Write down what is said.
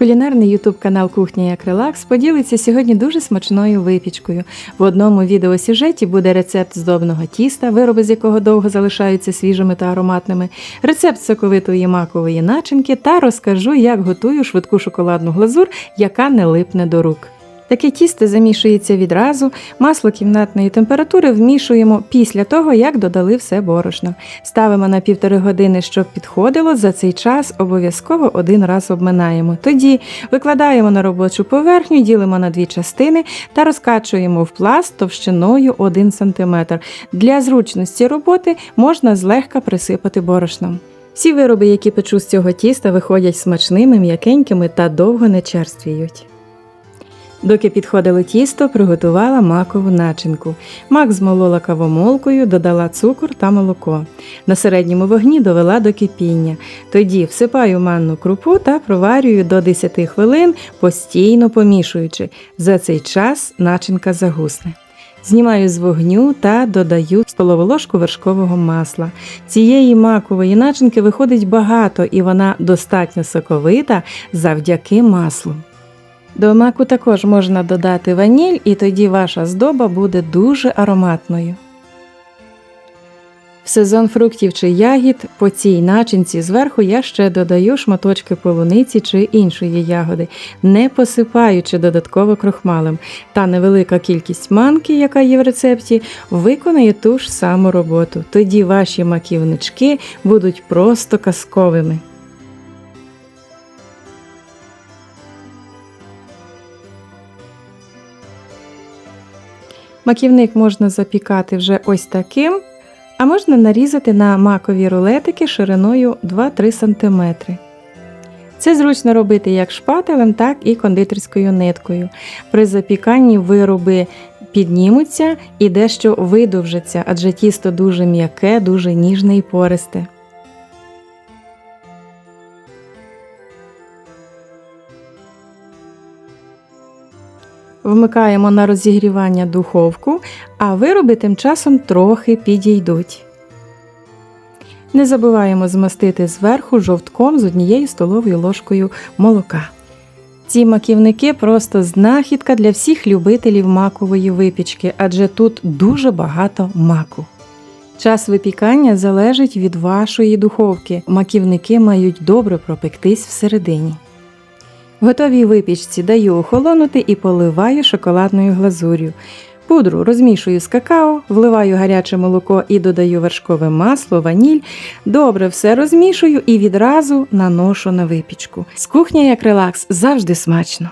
Кулінарний ютуб канал Кухня як релакс поділиться сьогодні дуже смачною випічкою. В одному відеосюжеті буде рецепт здобного тіста, вироби з якого довго залишаються свіжими та ароматними, рецепт соковитої макової начинки та розкажу, як готую швидку шоколадну глазур, яка не липне до рук. Таке тісто замішується відразу, масло кімнатної температури вмішуємо після того, як додали все борошно. Ставимо на півтори години, щоб підходило. За цей час обов'язково один раз обминаємо. Тоді викладаємо на робочу поверхню, ділимо на дві частини та розкачуємо в пласт товщиною 1 см. Для зручності роботи можна злегка присипати борошном. Всі вироби, які печу з цього тіста, виходять смачними, м'якенькими та довго не черствіють. Доки підходило тісто, приготувала макову начинку. Мак змолола кавомолкою, додала цукор та молоко. На середньому вогні довела до кипіння. Тоді всипаю манну крупу та проварюю до 10 хвилин, постійно помішуючи. За цей час начинка загусне. Знімаю з вогню та додаю столову ложку вершкового масла. Цієї макової начинки виходить багато і вона достатньо соковита завдяки маслу. До маку також можна додати ваніль, і тоді ваша здоба буде дуже ароматною. В сезон фруктів чи ягід по цій начинці зверху я ще додаю шматочки полуниці чи іншої ягоди, не посипаючи додатково крохмалем. Та невелика кількість манки, яка є в рецепті, виконає ту ж саму роботу. Тоді ваші маківнички будуть просто казковими. Маківник можна запікати вже ось таким, а можна нарізати на макові рулетики шириною 2-3 см. Це зручно робити як шпателем, так і кондитерською ниткою. При запіканні вироби піднімуться і дещо видовжаться, адже тісто дуже м'яке, дуже ніжне і пористе. Вмикаємо на розігрівання духовку, а вироби тим часом трохи підійдуть. Не забуваємо змастити зверху жовтком з однією столовою ложкою молока. Ці маківники просто знахідка для всіх любителів макової випічки, адже тут дуже багато маку. Час випікання залежить від вашої духовки. Маківники мають добре пропектись всередині. Готовій випічці даю охолонути і поливаю шоколадною глазур'ю. Пудру розмішую з какао, вливаю гаряче молоко і додаю вершкове масло, ваніль. Добре все розмішую і відразу наношу на випічку. З кухня як релакс завжди смачно.